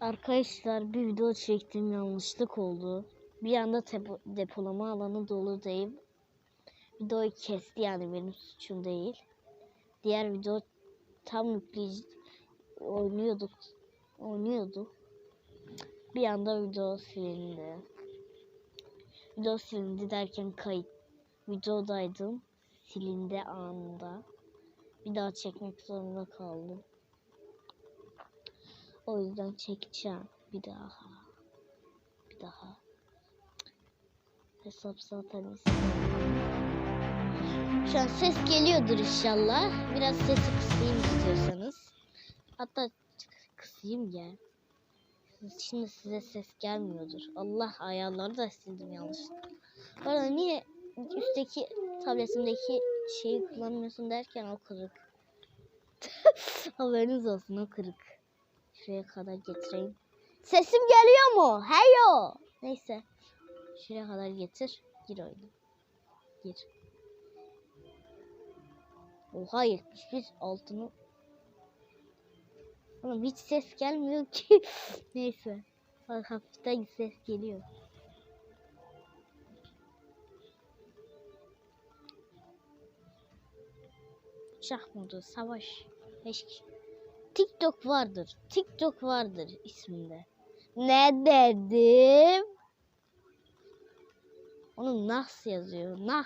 Arkadaşlar bir video çektim yanlışlık oldu. Bir anda depolama alanı dolu değil. Videoyu kesti yani benim suçum değil. Diğer video tam yükleyici oynuyorduk. Oynuyordu. Bir anda video silindi. Video silindi derken kayıt videodaydım. Silindi anında. Bir daha çekmek zorunda kaldım. O yüzden çekeceğim bir daha. Bir daha. Hesap zaten. Şu an ses geliyordur inşallah. Biraz sesi kısayım istiyorsanız. Hatta kısayım ya. Şimdi size ses gelmiyordur. Allah ayarları da sildim yanlışlıkla. Bu arada niye üstteki tabletimdeki şeyi kullanmıyorsun derken o kırık. Haberiniz olsun o kırık. Şuraya kadar getireyim. Sesim geliyor mu? Heyo. Neyse. Şuraya kadar getir. Gir oyuna. Gir. Oha 71 altını. Oğlum hiç ses gelmiyor ki. Neyse. Bak hafiften ses geliyor. Uçak modu, savaş. Eşk. TikTok vardır. TikTok vardır isminde. Ne dedim? Onu nasıl yazıyor? Nah.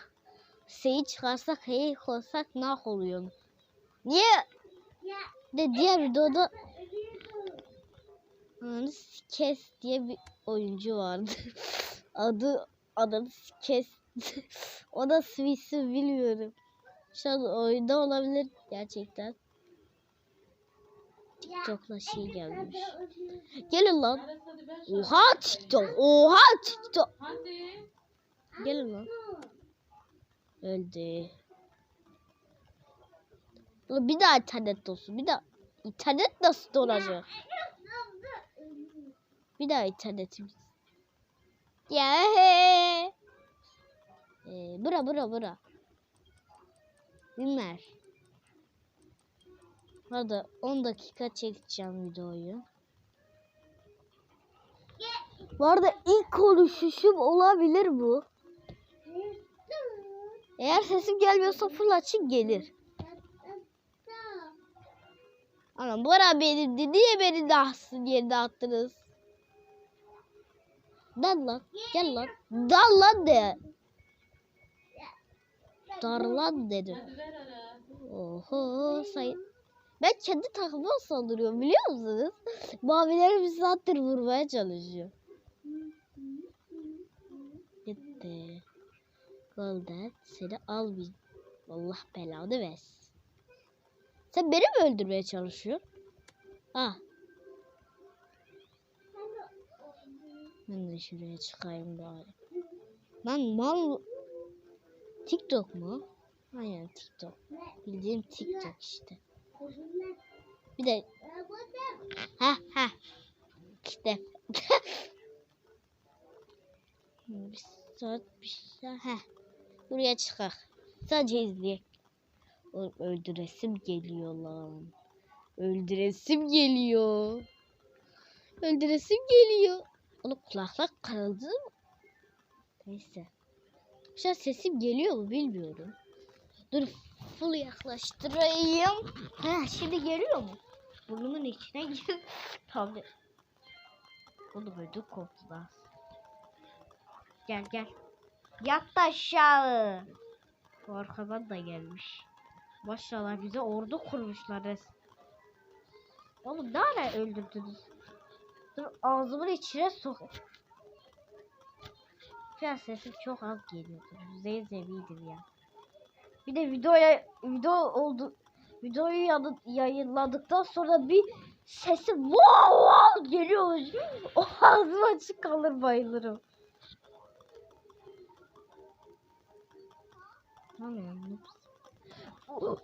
S'yi çıkarsak hey koysak nah oluyor. Niye? De diğer videoda Anı Kes diye bir oyuncu vardı. Adı adını Kes. o da Swiss'i bilmiyorum. Şu an oyunda olabilir gerçekten. TikTok'la şey gelmiş. Gelin lan. Oha TikTok. Oha TikTok. Hadi. Gelin lan. Öldü. Bir daha internet olsun. Bir daha. İnternet nasıl olacak? Bir daha internetimiz. Ya he. Ee, bura bura bura. Günler. Hadi 10 dakika çekeceğim videoyu. Bu arada ilk konuşuşum olabilir bu. Eğer sesim gelmiyorsa full açık gelir. Anam bu ara benimdi. Niye beni dahsın yerine attınız? Dal lan. Gel lan. Dal lan de. Dar lan ara. Oho say. Ben kendi takıma saldırıyorum biliyor musunuz? Mavileri bir saattir vurmaya çalışıyor. Gitti. Golden seni al bir. Allah belanı versin. Sen beni mi öldürmeye çalışıyorsun? Ah. Ben de şuraya çıkayım bari. Lan mal TikTok mu? Aynen TikTok. Bildiğim TikTok işte. Bir de ha ha işte bir saat bir saat ha buraya çıkak. Sadece izleyek. Oğlum öldüresim geliyor lan. Öldüresim geliyor. Öldüresim geliyor. Oğlum kulaklık kırıldı mı? Neyse. Şu an sesim geliyor mu bilmiyorum. Dur full yaklaştırayım. Ha şimdi geliyor mu? Burnumun içine gir. Tabii. Oğlum ödüm koptu lan. Gel gel. Yat da aşağı. Arkadan da gelmiş. Maşallah bize ordu kurmuşlar resmen. Oğlum ne ara öldürdünüz? Dur ağzımın içine sok. Biraz sesim çok az geliyordur. Yüzde eminim ya. Bir de videoya video oldu videoyu yayınladıktan sonra bir sesi wow wow geliyormuş. O ağzım açık kalır bayılırım.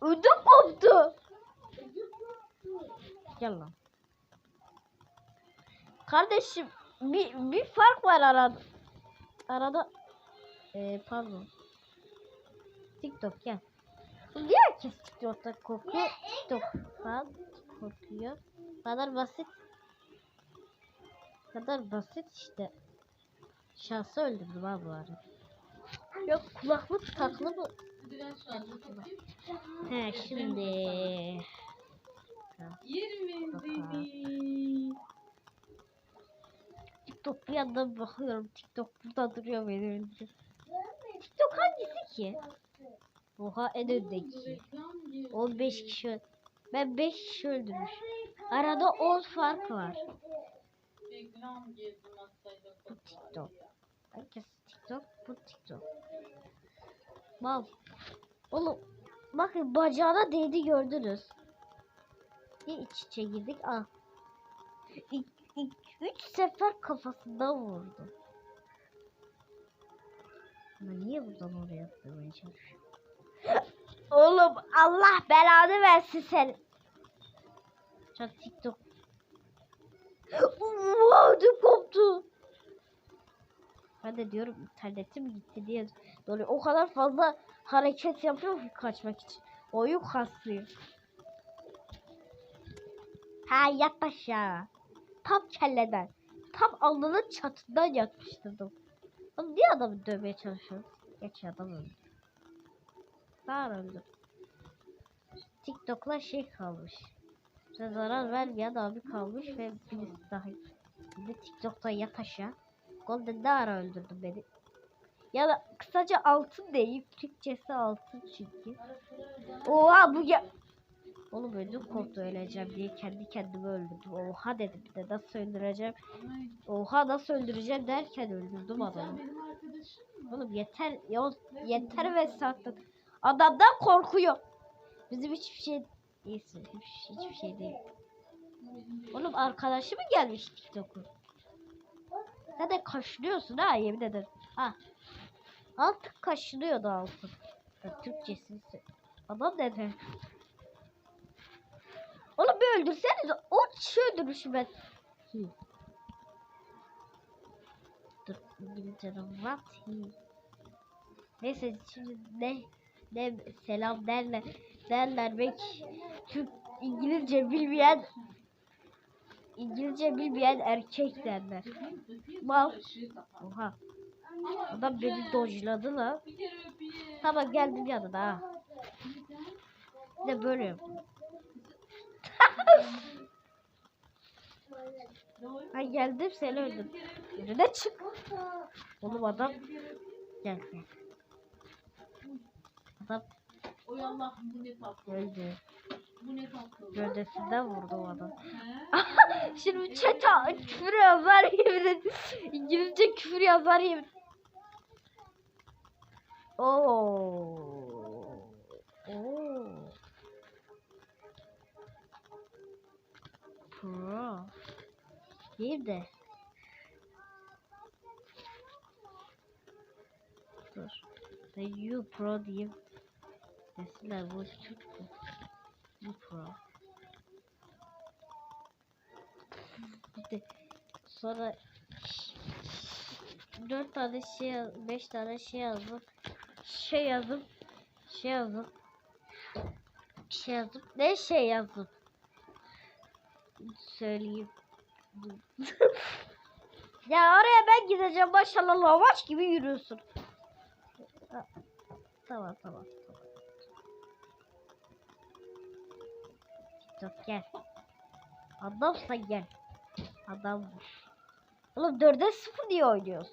Ödüm koptu. Gel lan. Kardeşim bir, bir fark var arada. Arada ee, pardon. TikTok gel. Niye herkes TikTok'ta kokuyor? TikTok falan kokuyor. Kadar basit. kadar basit işte. Şansı öldürdüm ha bu arada. Yok kulaklık taklı mı? He şimdi. 20 Bakalım. dedi. TikTok bir yandan bakıyorum. TikTok burada duruyor benim önümde. TikTok hangisi ki? Oha en öndeki. Reklam girdi. 15 kişi. Ben 5 kişi öldürmüş. Arada 10 fark var. Bu TikTok. Herkes TikTok, bu TikTok. Mal. Oğlum bakın bacağına değdi gördünüz. Bir iç içe girdik. Ah. İlk üç sefer kafasından vurdu. Ama niye buradan oraya atlamaya çalışıyor? Oğlum Allah belanı versin seni. Çok TikTok. Wow, koptu. Ben de diyorum internetim gitti diye dolayı o kadar fazla hareket yapıyorum ki kaçmak için. Oyun kastıyor. Ha yat aşağı. Tam kelleden. Tam alnının çatından yatmıştırdım. Oğlum niye adamı dövmeye çalışıyorsun? Geç adam öldü. TikTok'la şey kalmış. Size zarar vermeyen abi kalmış ve birisi daha. Bir TikTok'ta yat aşağı. Golden ne ara öldürdü beni. Ya da kısaca altın değil. Türkçesi altın çünkü. Oha bu ya. Oğlum ödüm korktu öleceğim diye kendi kendimi öldürdüm. Oha dedim bir de nasıl öldüreceğim. Oha nasıl öldüreceğim derken öldürdüm adamı. Oğlum yeter ya yeter ve sattın. Adamdan korkuyor. Bizim hiçbir şey değilsin. Hiç, hiçbir şey değil. Oğlum arkadaşı mı gelmiş TikTok'un? Sen de kaşınıyorsun ha yemin ederim. Ha. Artık kaşınıyordu altın. Ya, Türkçesini Adam dedi. Oğlum bir öldürseniz o kişi öldürmüşüm ben. Hi. Dur İngilizce'de what he. Neyse şimdi ne ne selam derler derler belki Türk İngilizce bilmeyen İngilizce bilmeyen erkek derler. Mal. Oha. Adam beni dojladı la. Tamam geldim yanına ha. De böyle. Ha geldim seni öldüm. Önüne çık. Oğlum adam gel gel. Adam Oy Allah'ım bu ne tatlı. öldü. Bu ne tatlı. Gövdesinden vurdu o adam. He? Şimdi çete küfür yazar yemin İngilizce küfür yazar yemin. Oo. Oo. Pro. Değil de. Dur. Ben you pro diyeyim. Desinler bu mü? You pro. Gitti. Sonra dört tane şey yaz- beş tane şey yazdım. Şey yazdım. Şey yazdım. Şey yazdım. Ne şey yazdım? Söyleyeyim. ya oraya ben gideceğim maşallah lavaş gibi yürüyorsun. Tamam tamam. TikTok gel. Adamsan gel. Adam Oğlum 4'e 0 diye oynuyoruz.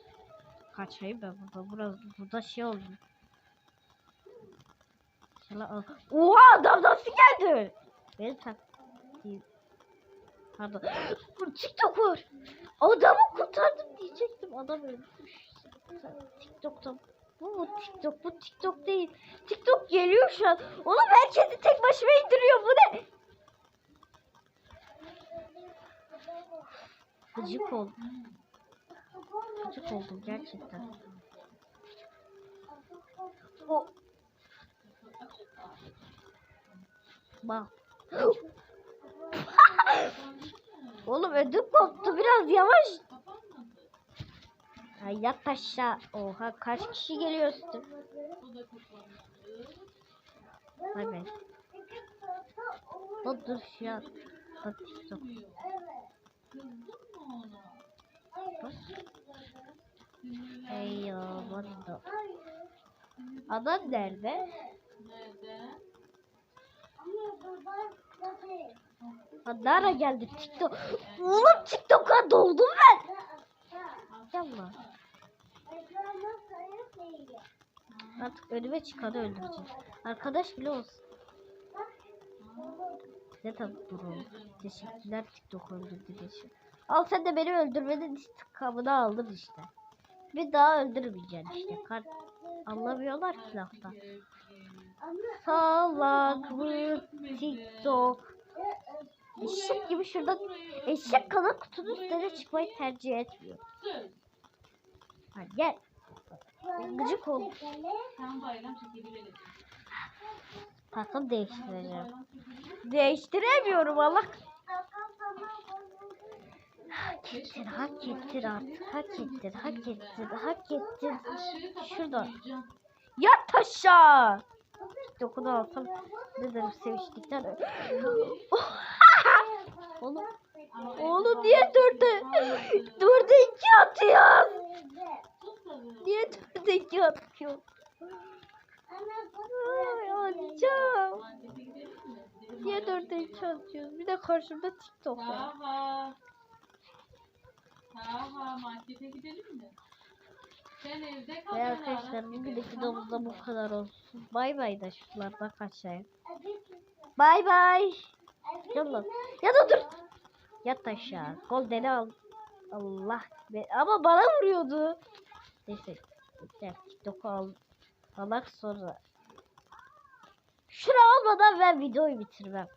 Kaçayım ben burada. Burası burada şey oldu. Al. Oha adam nasıl geldi? Beni tak. Değil. Pardon. Bu TikTok var. Adamı kurtardım diyecektim. Adam ölmüş. TikTok'ta. Bu mu TikTok? Bu TikTok değil. TikTok geliyor şu an. Oğlum herkesi tek başıma indiriyor. Bu ne? Gıcık oldum. Gıcık oldum gerçekten. O. Bak. Oğlum ödüm koptu biraz yavaş. Yat aşağı. Oha kaç kişi geliyor üstü. Bay bay. O dur şu an. Bak TikTok. Kızdın mı ona? Hey ya what the... Adam nerede? Nerede? Nereye geldi TikTok? Oğlum TikTok'a doldum ben. Yallah. Artık önüme çıkanı öldüreceğim. Arkadaş bile olsun. Ne tabi bro. Teşekkürler TikTok öldürdüğün için. Al sen de beni öldürmenin intikamını aldın işte. Bir daha öldürmeyeceksin işte. Kart anlamıyorlar ki. Salak mı TikTok? Eşek gibi şuradan eşek kadar kutunun üstüne çıkmayı tercih etmiyor. Hadi gel. Gıcık ol. Sen bayram çekebilelim. Takım değiştireceğim. Değiştiremiyorum Allah. Hak ettin, hak ettin artık. Hak ettin, hak ettin, hak ettin. Şurada. Yat aşağı. Dokunu alsam ne derim seviştikten. Oğlum, oğlum niye çekebilir. dörde iki tabii. Niye dörde iki atıyorsun? Ay? Gidelim Niye dörde iki atıyorsun? Bir de karşımda TikTok var. Taha. Markete gidelim mi? Sen evde kal. Ve ben arkadaşlar bugünkü tamam bu mı? kadar olsun. Bay bay da şuralardan kaçayım. Bay bay. Yallah. Ya da dur. Yat aşağı. Gol deli al. Allah. Be- Ama bana vuruyordu. Neyse. Gel TikTok'u al. Alak sonra. Şunu almadan ben videoyu bitirmem.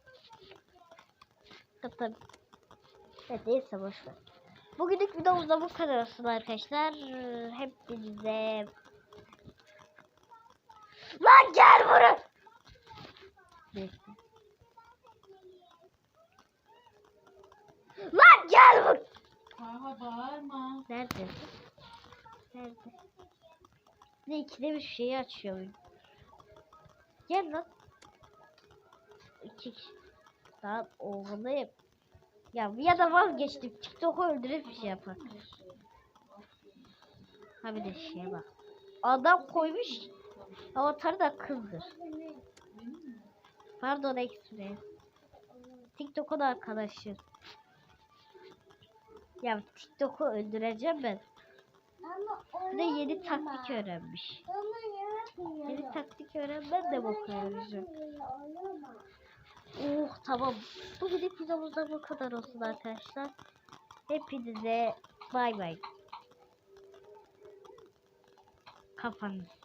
Tabii. Evet, neyse boşver. Bugünlük videomuzda bu kadar olsun arkadaşlar. Hepinize... Lan gel buraya. Lan gel bur. Taha bağırma. Nerede? Nerede? Ne ikide bir şeyi açıyor. Gel lan. İki kişi. Daha oğlum. Ya ya da vazgeçtim. TikTok'u öldürüp bir şey yapar. Ha bir de şeye bak. Adam koymuş. Avatarı da kızdır. Pardon Express. TikTok'un arkadaşı. Ya TikTok'u öldüreceğim ben. Bir de yeni taktik öğrenmiş. Yeni taktik öğrenmen de bok öğreneceğim. Oh tamam. Bugünlük videomuzda bu kadar olsun arkadaşlar. Hepinize bay bay. Kafanız.